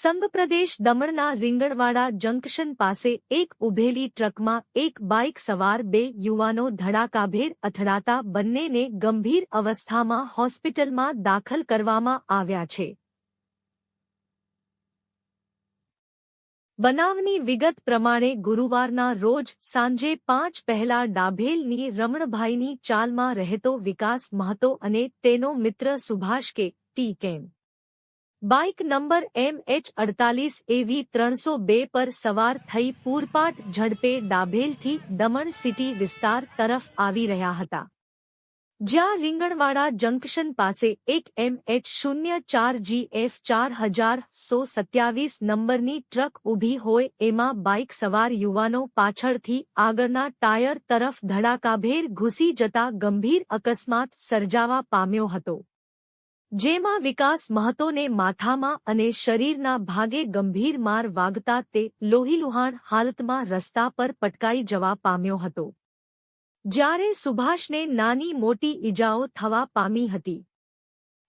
સંઘપ્રદેશ દમણના રીંગણવાડા જંકશન પાસે એક ઉભેલી ટ્રકમાં એક બાઇક સવાર બે યુવાનો ધડાકાભેર અથડાતા બંનેને ગંભીર અવસ્થામાં હોસ્પિટલમાં દાખલ કરવામાં આવ્યા છે. બનાવની વિગત પ્રમાણે ગુરુવારના રોજ સાંજે પાંચ પહેલા ડાભેલની રમણભાઈની ચાલમાં રહેતો વિકાસ મહતો અને તેનો મિત્ર સુભાષ કે ટી કેમ. બાઇક નંબર એમ એચ અડતાલીસ એવી ત્રણસો બે પર સવાર થઈ પૂરપાટ ઝડપે ડાભેલથી દમણ સિટી વિસ્તાર તરફ આવી રહ્યા હતા. જ્યાં રીંગણવાડા જંકશન પાસે એક એમ એચ શૂન્ય ચાર જી એફ ચાર હજાર સો સત્યાવીસ નંબરની ટ્રક ઊભી હોય એમાં બાઇક સવાર યુવાનો પાછળથી આગળના ટાયર તરફ ધડાકાભેર ઘૂસી જતા ગંભીર અકસ્માત સર્જાવા પામ્યો હતો. જેમાં વિકાસ મહતોને માથામાં અને શરીરના ભાગે ગંભીર માર વાગતા તે લોહીલુહાણ હાલતમાં રસ્તા પર પટકાઈ જવા પામ્યો હતો. જ્યારે સુભાષને નાની મોટી ઈજાઓ થવા પામી હતી.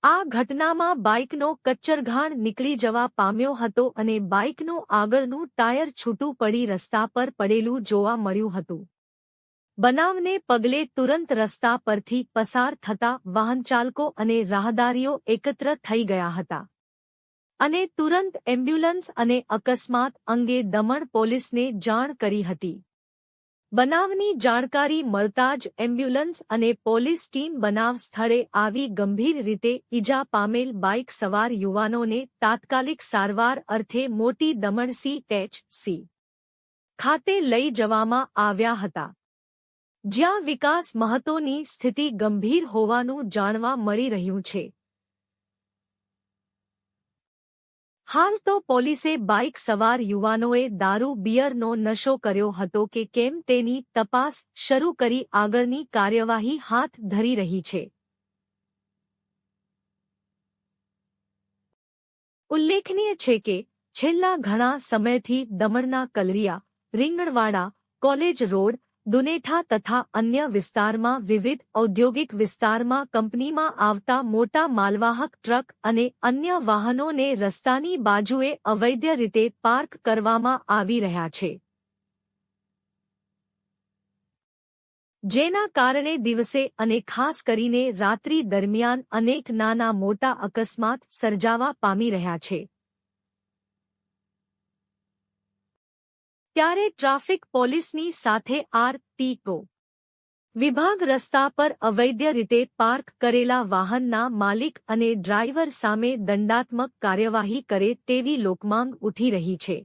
આ ઘટનામાં બાઇકનો કચ્ચરઘાણ નીકળી જવા પામ્યો હતો અને બાઇકનું આગળનું ટાયર છૂટું પડી રસ્તા પર પડેલું જોવા મળ્યું હતું. બનાવને પગલે તુરંત રસ્તા પરથી પસાર થતા વાહનચાલકો અને રાહદારીઓ એકત્ર થઈ ગયા હતા. અને તુરંત એમ્બ્યુલન્સ અને અકસ્માત અંગે દમણ પોલીસને જાણ કરી હતી. બનાવની જાણકારી મળતા જ એમ્બ્યુલન્સ અને પોલીસ ટીમ બનાવ સ્થળે આવી ગંભીર રીતે ઈજા પામેલ બાઇક સવાર યુવાનોને તાત્કાલિક સારવાર અર્થે મોટી દમણ સી ટેચ સી ખાતે લઈ જવામાં આવ્યા હતા. જ્યાં વિકાસ મહતોની સ્થિતિ ગંભીર હોવાનું જાણવા મળી રહ્યું છે. હાલ તો પોલીસે બાઇક સવાર યુવાનોએ દારૂ બિયરનો નશો કર્યો હતો કે કેમ તેની તપાસ શરૂ કરી આગળની કાર્યવાહી હાથ ધરી રહી છે. ઉલ્લેખનીય છે કે છેલ્લા ઘણા સમયથી દમણના કલરિયા, રીંગણવાડા, કોલેજ રોડ દુનેઠા તથા અન્ય વિસ્તારમાં વિવિધ ઔદ્યોગિક વિસ્તારમાં કંપનીમાં આવતા મોટા માલવાહક ટ્રક અને અન્ય વાહનોને રસ્તાની બાજુએ અવૈધ રીતે પાર્ક કરવામાં આવી રહ્યા છે. જેના કારણે દિવસે અને ખાસ કરીને રાત્રિ દરમિયાન અનેક નાના મોટા અકસ્માત સર્જાવા પામી રહ્યા છે. ત્યારે ટ્રાફિક પોલીસની સાથે આર ટીકો વિભાગ રસ્તા પર અવૈધ રીતે પાર્ક કરેલા વાહનના માલિક અને ડ્રાઈવર સામે દંડાત્મક કાર્યવાહી કરે તેવી લોકમાંગ ઉઠી રહી છે.